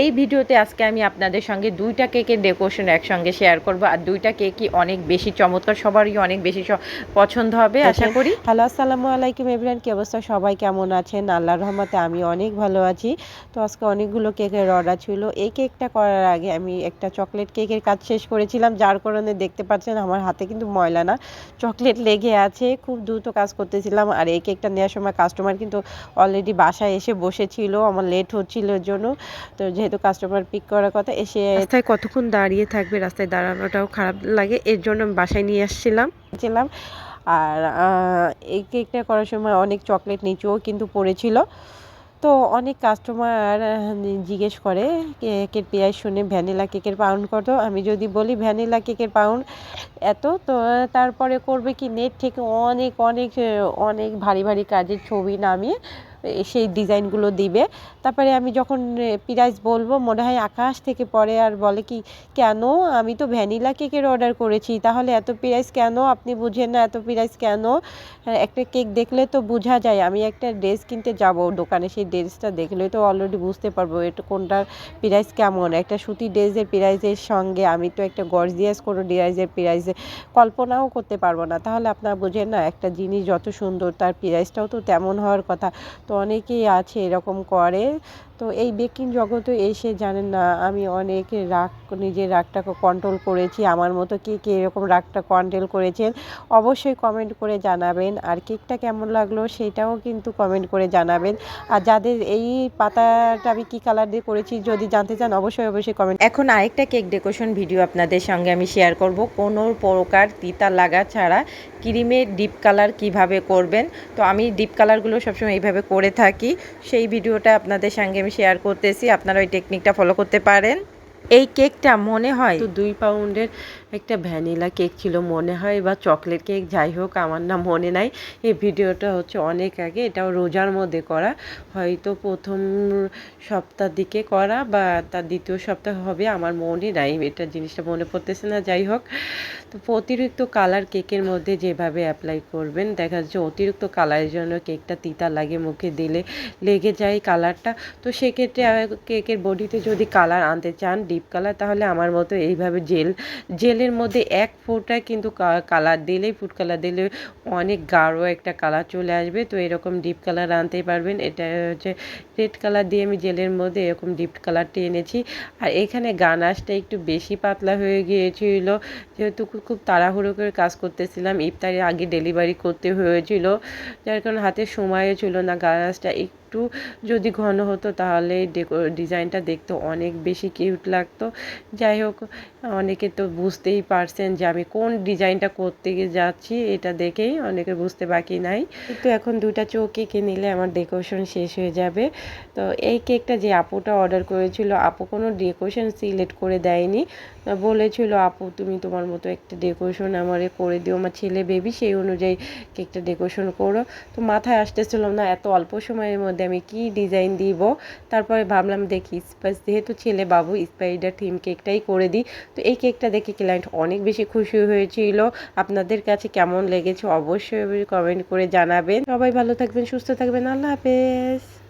এই ভিডিওতে আজকে আমি আপনাদের সঙ্গে দুইটা কেকের ডেকোরেশন একসঙ্গে শেয়ার করব আর দুইটা কেকই অনেক বেশি চমৎকার সবারই অনেক বেশি পছন্দ হবে আশা করি। হ্যালো আসসালামু আলাইকুম এভরিওয়ান কি অবস্থা? সবাই কেমন আছেন? আল্লাহর রহমতে আমি অনেক ভালো আছি। তো আজকে অনেকগুলো কেকের অর্ডার ছিল। এই কেকটা করার আগে আমি একটা চকলেট কেকের কাজ শেষ করেছিলাম যার কারণে দেখতে পাচ্ছেন আমার হাতে কিন্তু ময়লা না। চকলেট লেগে আছে খুব দ্রুত কাজ করতেছিলাম আর এই কেকটা নেওয়ার সময় কাস্টমার কিন্তু অলরেডি বাসায় এসে বসেছিল আমার লেট হচ্ছিল জন্য। তো যেহেতু কাস্টমার পিক করার কথা এসে রাস্তায় কতক্ষণ দাঁড়িয়ে থাকবে? রাস্তায় দাঁড়ানোটাও খারাপ লাগে এর জন্য আমি বাসায় নিয়ে আসছিলাম। ছিলাম। আর এই কেকটা করার সময় অনেক চকলেট নিচেও কিন্তু পড়েছিল। তো অনেক কাস্টমার জিজ্ঞেস করে কেকের পেঁয়াজ শুনে ভ্যানিলা কেকের পাউন্ড কত? আমি যদি বলি ভ্যানিলা কেকের পাউন্ড এত? তো তারপরে করবে কি? নেট থেকে অনেক অনেক অনেক ভারী ভারী কাজের ছবি নামিয়ে সেই ডিজাইনগুলো দিবে। তারপরে আমি যখন প্রাইস বলব মনে হয় আকাশ থেকে পড়ে আর বলে কি কেন? আমি তো ভ্যানিলা কেকের অর্ডার করেছি। তাহলে এত প্রাইস কেন? আপনি বুঝেন না এত প্রাইস কেন? হ্যাঁ, একটা কেক দেখলে তো বোঝা যায়। আমি একটা ড্রেস কিনতে যাব দোকানে সেই ড্রেসটা দেখলে তো অলরেডি বুঝতে পারব এটা কোনটার প্রাইস কেমন। একটা সুতি ড্রেসের প্রাইসের সঙ্গে আমি তো একটা গর্জিয়াস কোনো ড্রেসের প্রাইসে কল্পনাও করতে পারব না। তাহলে আপনারা বুঝেন না একটা জিনিস যত সুন্দর তার প্রাইসটাও তো তেমন হওয়ার কথা। তো অনেকেই আছে এরকম করে। তো এই বেকিং জগতে এসে জানেন না, আমি অনেক রাগ, নিজের রাগটাকে কন্ট্রোল করেছি, আমার মতো কে কে এরকম রাগটা কন্ট্রোল করেছেন, অবশ্যই কমেন্ট করে জানাবেন। আর কেকটা কেমন লাগল সেটাও কিন্তু কমেন্ট করে জানাবেন। আর যাদের এই পাতাটা আমি কী কালার দিয়ে করেছি যদি জানতে চান, অবশ্যই অবশ্যই কমেন্ট এখন আরেকটা কেক ডেকোরেশন ভিডিও আপনাদের সঙ্গে আমি শেয়ার করব। কোনো প্রকার তিতা লাগা ছাড়া ক্রিমের ডিপ কালার কীভাবে করবেন? তো আমি ডিপ কালারগুলো সবসময় এইভাবে করে থাকি। সেই ভিডিওটা আপনাদের সঙ্গে আমি শেয়ার করতেছি, আপনারা ওই টেকনিকটা ফলো করতে পারেন। এই কেকটা মনে হয় তো দুই পাউন্ডের একটা ভ্যানিলা কেক ছিল, মনে হয়, বা চকলেট কেক যাই হোক, আমার না মনে নাই। এই ভিডিওটা হচ্ছে অনেক আগে, এটাও রোজার মধ্যে করা। হয়তো প্রথম সপ্তাহ দিকে করা, বা তার দ্বিতীয় সপ্তাহ হবে, আমার মনে নাই। এটা জিনিসটা মনে পড়তেছে না, যাই হোক। তো অতিরিক্ত কালার কেকের মধ্যে যেভাবে অ্যাপ্লাই করবেন, দেখা যাচ্ছে অতিরিক্ত কালারের জন্য কেকটা তিতা লাগে মুখে দিলে লেগে যায় কালারটা তো সেক্ষেত্রে কেকের বডিতে যদি কালার আনতে চান ডিপ কালার তাহলে আমার মতো এইভাবে জেল জেলের মধ্যে এক ফোঁটা কিন্তু কালার দিলেই ফুড কালার দিলে অনেক গাঢ় একটা কালার চলে আসবে। তো এরকম ডিপ কালার আনতে পারবেন। এটা হচ্ছে রেড কালার দিয়ে আমি জেলের মধ্যে এরকম ডিপ কালারটি এনেছি আর এখানে গানাশটা একটু বেশি পাতলা হয়ে গিয়েছিল, যেহেতু খুব তাড়াহুড়ো করে কাজ করতেছিলাম। ইফতারের আগে ডেলিভারি করতে হয়েছিল। যার কারণে হাতে সময়ও ছিল না গানাশটা একটু যদি ঘন হতো তাহলে ডিজাইনটা দেখতে অনেক বেশি কিউট লাগতো। যাই হোক, অনেকে তো বুঝতেই পারছেন যে আমি কোন ডিজাইনটা করতে গিয়ে যাচ্ছি, এটা দেখেই অনেকে বুঝতে বাকি নাই। কিন্তু এখন দুইটা চোখ কেকে নিলে আমার ডেকোরেশন শেষ হয়ে যাবে। তো এই কেকটা যে আপুটা অর্ডার করেছিল, আপু কোনো ডেকোরেশন সিলেক্ট করে দেয়নি। বলেছিল, আপু, তুমি তোমার মতো একটা ডেকোরেশন আমারে করে দিও। আমার ছেলে বেবি সেই অনুযায়ী কেকটা ডেকোরেশন করো। তো মাথায় আসতেছিলাম না, এত অল্প সময়ের মধ্যে আমি কি ডিজাইন দিব? তারপরে ভাবলাম দেখি স্পাইস যেহেতু ছেলে বাবু স্পাইডার থিম কেকটাই করে দিই। তো এই কেকটা দেখে ক্লায়েন্ট অনেক বেশি খুশি হয়েছিল। আপনাদের কাছে কেমন লেগেছে অবশ্যই কমেন্ট করে জানাবেন। সবাই ভালো থাকবেন, সুস্থ থাকবেন। আল্লাহ হাফেজ।